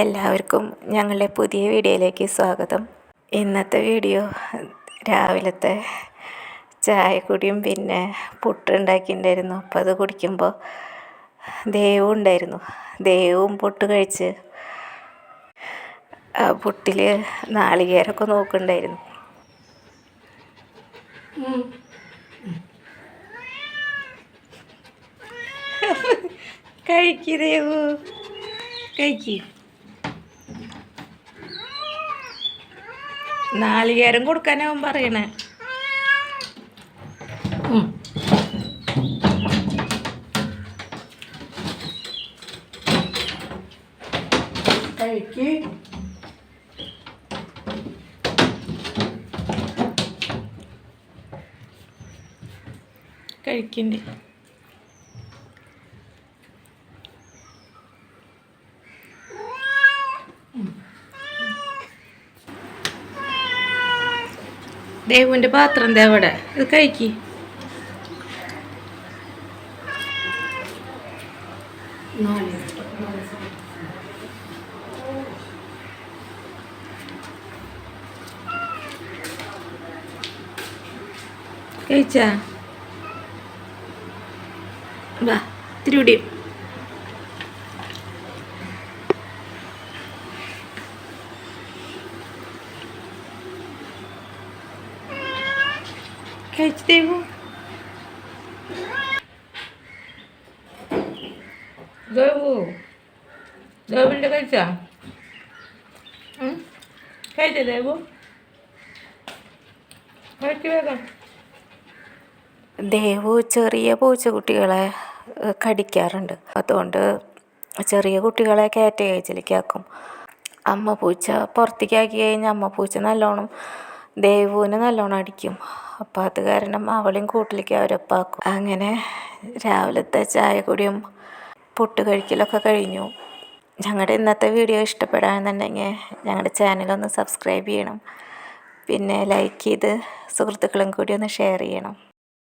എല്ലാവർക്കും ഞങ്ങളുടെ പുതിയ വീഡിയോയിലേക്ക് സ്വാഗതം. ഇന്നത്തെ വീഡിയോ രാവിലത്തെ ചായക്കുടിയും പിന്നെ പുട്ട് ഉണ്ടാക്കിയിട്ടുണ്ടായിരുന്നു അപ്പോൾ അത് കുടിക്കുമ്പോൾ ദേവും ഉണ്ടായിരുന്നു. ദേവും പുട്ട് കഴിച്ച് പുട്ടിൽ നാളികേരമൊക്കെ നോക്കുന്നുണ്ടായിരുന്നു. കഴിക്കൂ കഴിക്ക്. നാളികേരം കൊടുക്കാനാവും പറയണേ. കഴിക്ക് കഴിക്കണ്ടേ. ദേവുവിന്റെ പാത്രം എന്താ അവിടെ? ഇത് കഴിക്ക്. കഴിച്ചാ? വാ ഇത്തിരി കഴിച്ചു ദേവു ദേവു ദേവുവിന്റെ കഴിച്ചാ? കഴിച്ചേ കഴിച്ചോ ദേവു? കഴിക്ക് വേഗം. ദേവു ചെറിയ പൂച്ചക്കുട്ടികളെ കടിക്കാറുണ്ട്. അതുകൊണ്ട് ചെറിയ കുട്ടികളെ കാറ്റേജിലേക്ക് ആക്കും. അമ്മ പൂച്ച പുറത്തേക്ക് ആക്കി കഴിഞ്ഞാൽ അമ്മ പൂച്ച നല്ലോണം ദേവുവിനെ നല്ലോണം അടിക്കും. അപ്പം അത് കാരണം അവളെയും കൂട്ടിലേക്ക് അവരൊപ്പാക്കും അങ്ങനെ രാവിലത്തെ ചായ കുടിയും പുട്ട് കഴിക്കലൊക്കെ കഴിഞ്ഞു. ഞങ്ങളുടെ ഇന്നത്തെ വീഡിയോ ഇഷ്ടപ്പെടാന്നുണ്ടെങ്കിൽ ഞങ്ങളുടെ ചാനലൊന്ന് സബ്സ്ക്രൈബ് ചെയ്യണം. പിന്നെ ലൈക്ക് ചെയ്ത് സുഹൃത്തുക്കളും കൂടി ഒന്ന് ഷെയർ ചെയ്യണം.